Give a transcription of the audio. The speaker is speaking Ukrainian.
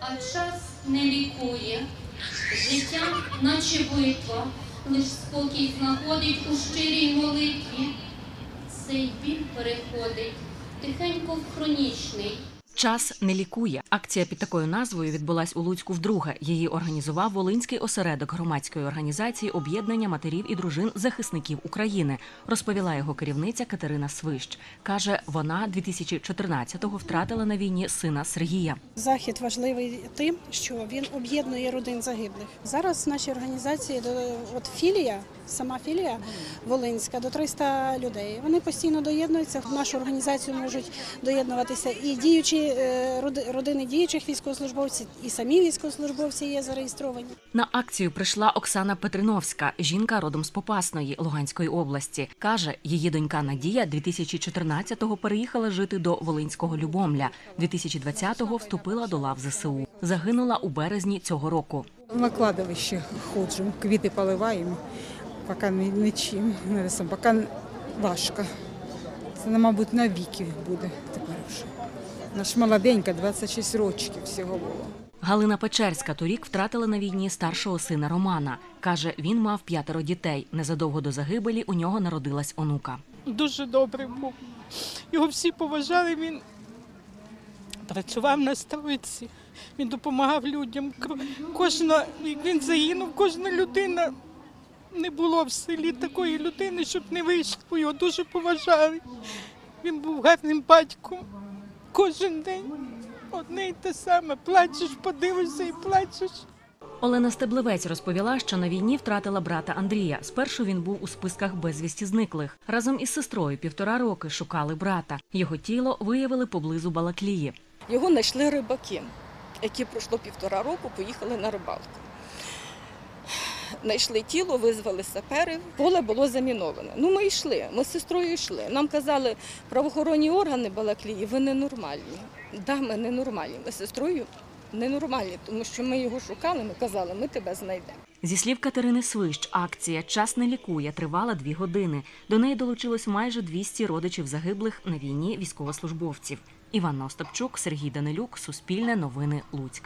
а час не лікує. Життя, наче битва, лиш спокій знаходить у щирій молитві. Цей біль переходить тихенько в хронічний. Час не лікує. Акція під такою назвою відбулась у Луцьку вдруге. Її організував Волинський осередок громадської організації об'єднання матерів і дружин захисників України. Розповіла його керівниця Катерина Свищ. каже, вона 2014-го втратила на війні сина Сергія. Захід важливий тим, що він об'єднує родин загиблих. Зараз в нашій організації до- от філія, сама філія Волинська, до 300 людей. Вони постійно доєднуються. В нашу організацію можуть доєднуватися і діючі е, роди- родини діючих військовослужбовців, і самі військовослужбовці є зареєстровані. На акцію прийшла Оксана Петриновська, жінка родом з Попасної Луганської області. каже, її донька Надія 2014-го переїхала жити до Волинського Любомля. 2020-го вступила до лав ЗСУ. Загинула у березні цього року. На кладовище ходжу, квіти поливаємо, поки ні- нічим поки важко. Це, мабуть, на віки буде тепер вже. Ж молоденька, 26 років всього було. Галина Печерська торік втратила на війні старшого сина Романа. каже, він мав п'ятеро дітей. Незадовго до загибелі у нього народилась онука. дуже добрий був. Його всі поважали, він працював на стройці, він допомагав людям. Кожна, як він загинув, кожна людина не було в селі такої людини, щоб не вийшло. Його дуже поважали. Він був гарним батьком. Кожен день одне й те саме. Плачеш, подивишся і плачеш. Олена Стеблевець розповіла, що на війні втратила брата Андрія. Спершу він був у списках безвісті зниклих. Разом із сестрою півтора роки шукали брата. Його тіло виявили поблизу Балаклії. Його знайшли рибаки, які пройшло півтора року, поїхали на рибалку. Знайшли тіло, визвали саперів, поле було заміноване. Ну, ми йшли, ми з сестрою йшли. Нам казали, правоохоронні органи Балаклії, ви ненормальні. Да, ми ненормальні. Ми з сестрою ненормальні, тому що ми його шукали, ми казали, ми тебе знайдемо. Зі слів Катерини Свищ, акція Час не лікує тривала дві години. До неї долучилось майже 200 родичів загиблих на війні військовослужбовців. Іванна Остапчук, Сергій Данилюк, Суспільне новини Луцьк.